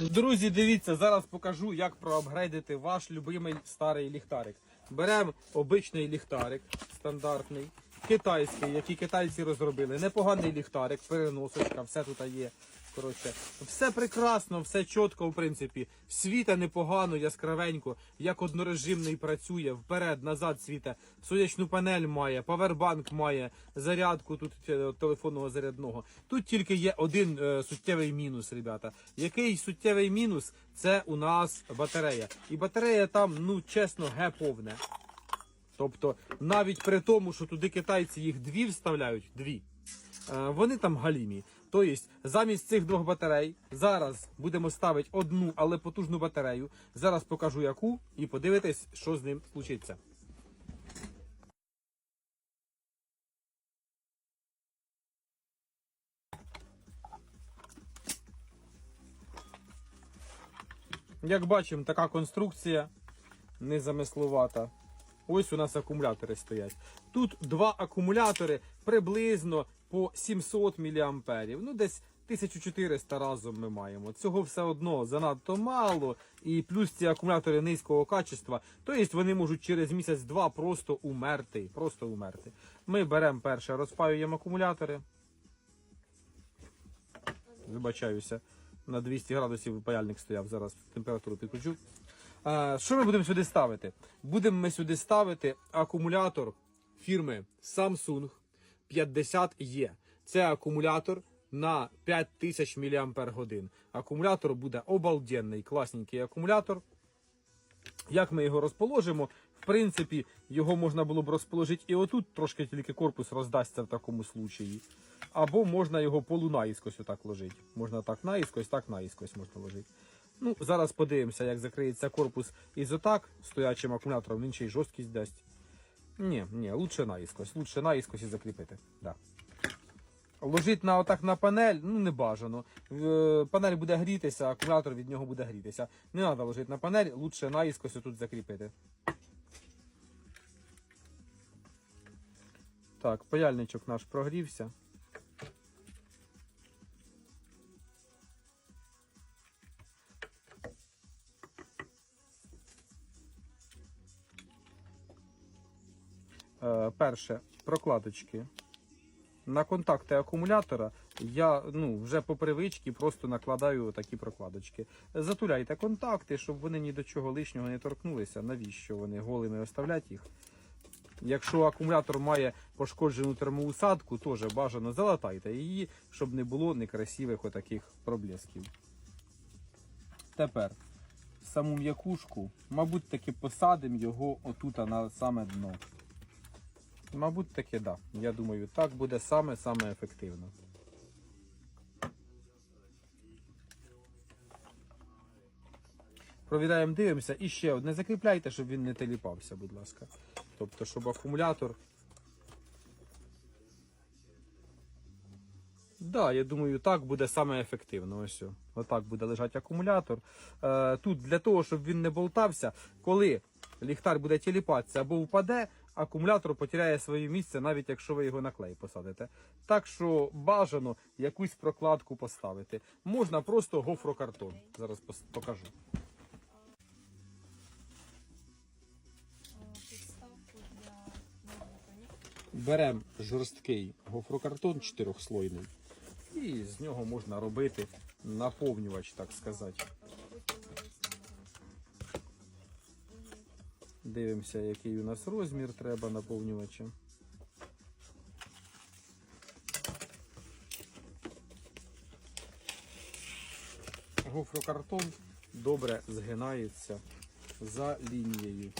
Друзі, дивіться, зараз покажу, як проапгрейдити ваш любимий старий ліхтарик. Беремо обичний ліхтарик, стандартний, китайський, який китайці розробили. Непоганий ліхтарик, переносочка, все тут є. Коротше, все прекрасно, все чітко, в принципі. Світа непогано, яскравенько, як однорежимний працює, вперед, назад світа. Сонячну панель має, павербанк має, зарядку тут е, телефонного зарядного. Тут тільки є один е, суттєвий мінус, ребята. Який суттєвий мінус? Це у нас батарея. І батарея там, ну чесно, ге повне. Тобто, навіть при тому, що туди китайці їх дві вставляють, дві. Е, Вони там галімі. Тобто, замість цих двох батарей зараз будемо ставити одну, але потужну батарею. Зараз покажу яку і подивитесь, що з ним случиться. Як бачимо, така конструкція незамисловата. Ось у нас акумулятори стоять. Тут два акумулятори приблизно по 700 мА. Ну, десь 1400 разом ми маємо. Цього все одно занадто мало. І плюс ці акумулятори низького качества. Тобто вони можуть через місяць-два просто умерти. Просто умерти. Ми беремо перше, розпаюємо акумулятори. Вибачаюся. На 200 градусів паяльник стояв, зараз температуру підключу. А, що ми будемо сюди ставити? Будемо ми сюди ставити акумулятор фірми Samsung 50E. Це акумулятор на 5000 мАч. Акумулятор буде обалденний, класненький акумулятор. Як ми його розположимо? В принципі, його можна було б розположити і отут, трошки тільки корпус роздасться в такому случаї. Або можна його полунаїскось отак ложити. Можна так наїскось, так наїскось можна ложити. Ну, зараз подивимося, як закриється корпус із отак, стоячим акумулятором, він ще й жорсткість дасть. Ні, ні, лучше наїскось, лучше наїскось і закріпити. Да. Ложить на отак на панель, ну не бажано. Панель буде грітися, акумулятор від нього буде грітися. Не треба ложити на панель, лучше наїскось тут закріпити. Так, паяльничок наш прогрівся. Перше, прокладочки. На контакти акумулятора я ну, вже по привичці просто накладаю такі прокладочки. Затуляйте контакти, щоб вони ні до чого лишнього не торкнулися. Навіщо вони голими оставлять їх? Якщо акумулятор має пошкоджену термоусадку, теж бажано залатайте її, щоб не було некрасивих отаких проблесків. Тепер саму м'якушку, мабуть, таки посадимо його отут на саме дно. Мабуть, таки да. Я думаю, так буде саме-саме ефективно. Провідаємо, дивимося. І ще одне закріпляйте, щоб він не теліпався, будь ласка. Тобто, щоб акумулятор. Да, я думаю, так буде саме ефективно. Ось. Отак буде лежати акумулятор. Е, тут для того, щоб він не болтався, коли ліхтар буде тіліпатися або впаде, акумулятор потеряє своє місце, навіть якщо ви його на клей посадите. Так що бажано якусь прокладку поставити. Можна просто гофрокартон. Зараз покажу. Беремо жорсткий гофрокартон чотирьохслойний. І з нього можна робити наповнювач, так сказати. Дивимося, який у нас розмір треба наповнювача. Гофрокартон добре згинається за лінією.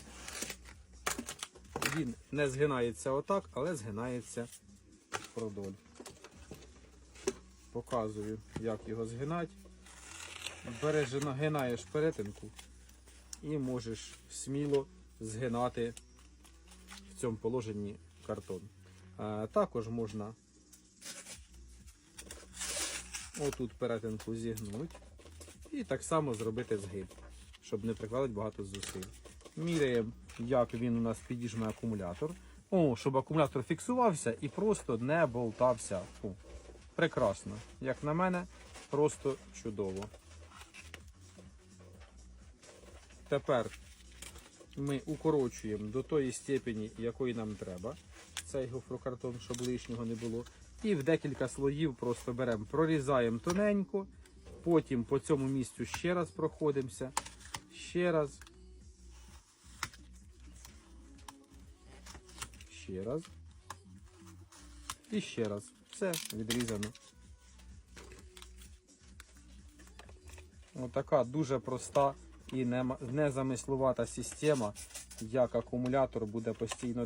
Він не згинається отак, але згинається впродоль. Показую, як його згинати. Береш, нагинаєш перетинку і можеш сміло згинати в цьому положенні картон. Також можна отут перетинку зігнути і так само зробити згиб, щоб не прикладати багато зусиль. Міряємо, як він у нас підіжме акумулятор. О, щоб акумулятор фіксувався і просто не болтався. Фу. Прекрасно. Як на мене, просто чудово. Тепер ми укорочуємо до тої степені, якої нам треба. Цей гофрокартон, щоб лишнього не було. І в декілька слоїв просто беремо, прорізаємо тоненько, потім по цьому місцю ще раз проходимося, ще раз. Ще раз. І ще раз. Все відрізано. Отака дуже проста і нема- незамислувата система, як акумулятор буде постійно